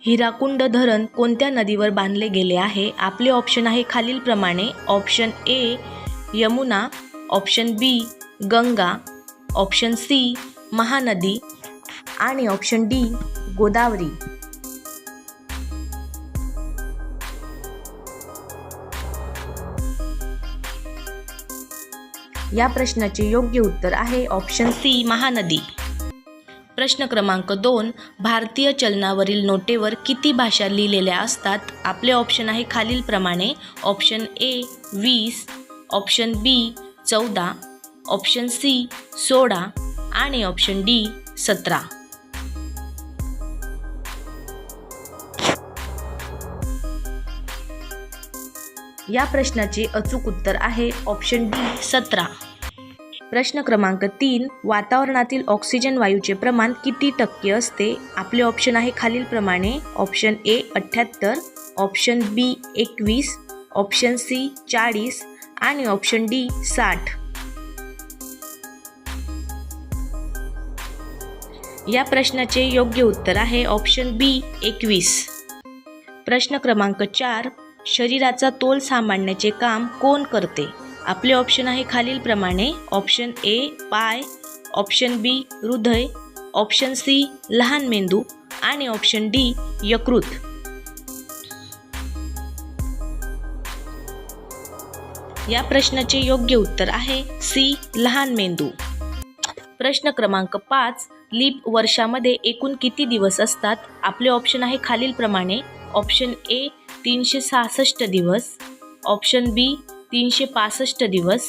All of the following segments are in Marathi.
हिराकुंड धरण कोणत्या नदीवर बांधले गेले आहे? आपले ऑप्शन आहे खालीलप्रमाणे. Option A Yamuna. Option B Ganga. Option C Mahanadi. आणि ऑप्शन डी गोदावरी. या प्रश्नाचे योग्य उत्तर आहे ऑप्शन सी महानदी. प्रश्न क्रमांक दोन भारतीय चलनावरील नोटेवर किती भाषा लिहिलेल्या असतात? आपले ऑप्शन आहे खालीलप्रमाणे. ऑप्शन ए वीस. ऑप्शन बी चौदा. ऑप्शन सी सोळा. आणि ऑप्शन डी सतरा. या प्रश्नाचे अचूक उत्तर आहे ऑप्शन डी सतरा. प्रश्न क्रमांक तीन वातावरणातील ऑक्सिजन वायूचे प्रमाण किती टक्के असते? आपले ऑप्शन आहे खालीलप्रमाणे ऑप्शन ए अठ्ठ्याहत्तर. ऑप्शन बी एकवीस. ऑप्शन सी चाळीस. आणि ऑप्शन डी साठ. या प्रश्नाचे योग्य उत्तर आहे ऑप्शन बी एकवीस. प्रश्न क्रमांक चार शरीराचा तोल सांभाळण्याचे काम कोण करते? आपले ऑप्शन आहे खालीलप्रमाणे. ऑप्शन ए पाय. ऑप्शन बी हृदय. ऑप्शन सी लहान मेंदू. आणि ऑप्शन डी यकृत. या प्रश्नाचे योग्य उत्तर आहे सी लहान मेंदू. प्रश्न क्रमांक पाच लीप वर्षामध्ये एकूण किती दिवस असतात? आपले ऑप्शन आहे खालीलप्रमाणे. ऑप्शन ए तीनशे सहासष्ट दिवस. ऑप्शन बी तीनशे पासष्ट दिवस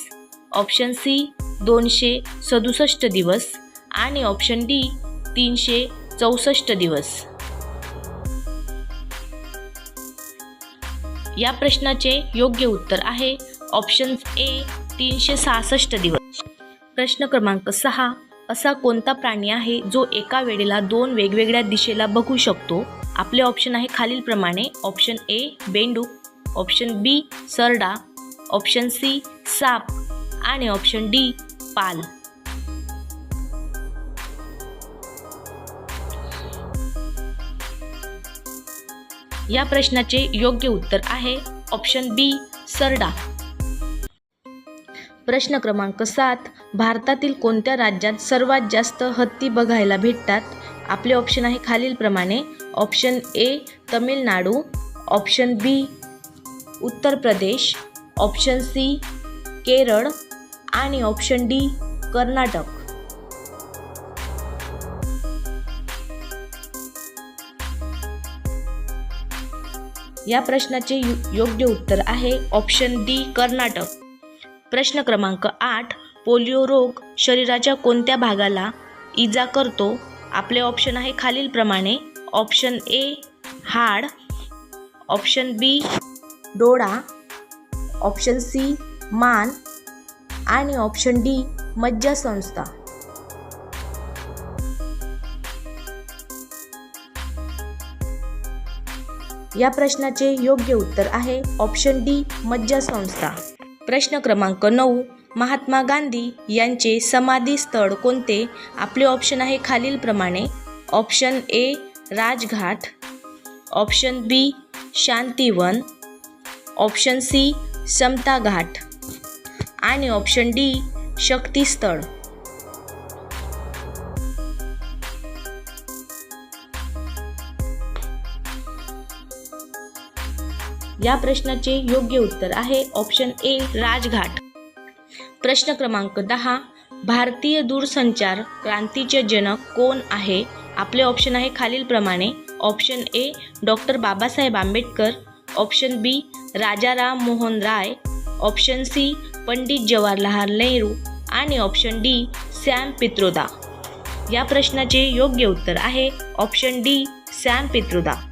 ऑप्शन सी दोनशे सदुसष्ट दिवस आणि ऑप्शन डी तीनशे चौसष्ट दिवस. या प्रश्नाचे योग्य उत्तर आहे ऑप्शन ए तीनशे सहासष्ट दिवस. प्रश्न क्रमांक सहा असा कोणता प्राणी आहे जो एका वेळेला दोन वेगवेगळ्या दिशेला बघू शकतो? आपले ऑप्शन आहे खालीलप्रमाणे ऑप्शन ए बेंडूक ऑप्शन बी सरडा ऑप्शन सी साप आणि ऑप्शन डी पाल. या प्रश्नाचे योग्य उत्तर आहे ऑप्शन बी सरडा. प्रश्न क्रमांक सात भारतातील कोणत्या राज्यात सर्वात जास्त हत्ती बघायला भेटतात? आपले ऑप्शन आहे खालीलप्रमाणे. Option A Tamil Nadu. Option B Uttar Pradesh. Option C Kerala आणि ऑप्शन डी कर्नाटक. या प्रश्नाचे यु- योग्य उत्तर आहे ऑप्शन डी कर्नाटक. प्रश्न क्रमांक आठ पोलिओ रोग शरीराच्या कोणत्या भागाला इजा करतो? आपले ऑप्शन आहे खालीलप्रमाणे ऑप्शन ए हाड. ऑप्शन बी डोळा. ऑप्शन सी मान आणि ऑप्शन डी मज्जा संस्था या प्रश्नाचे योग्य उत्तर आहे ऑप्शन डी मज्जा संस्था प्रश्न क्रमांक नऊ महात्मा गांधी यांचे समाधी स्थळ कोणते? आपले ऑप्शन आहे खालीलप्रमाणे option A Rajghat. Option B Shantivan. Option C Samata Ghat आणि ऑप्शन डी शक्तीस्थळ या प्रश्नाचे योग्य उत्तर आहे ऑप्शन ए राजघाट. प्रश्न क्रमांक दहा भारतीय दूरसंचार क्रांतीचे जनक कोण आहे? आपले ऑप्शन आहे खालीलप्रमाणे. Option A doctor Babasaheb Ambedkar. Option B Rajaram Mohan Roy option C Pandit Jawaharlal Nehru आणि ऑप्शन डी सॅम पित्रोदा. या प्रश्नाचे योग्य उत्तर आहे ऑप्शन डी सॅम पित्रोदा.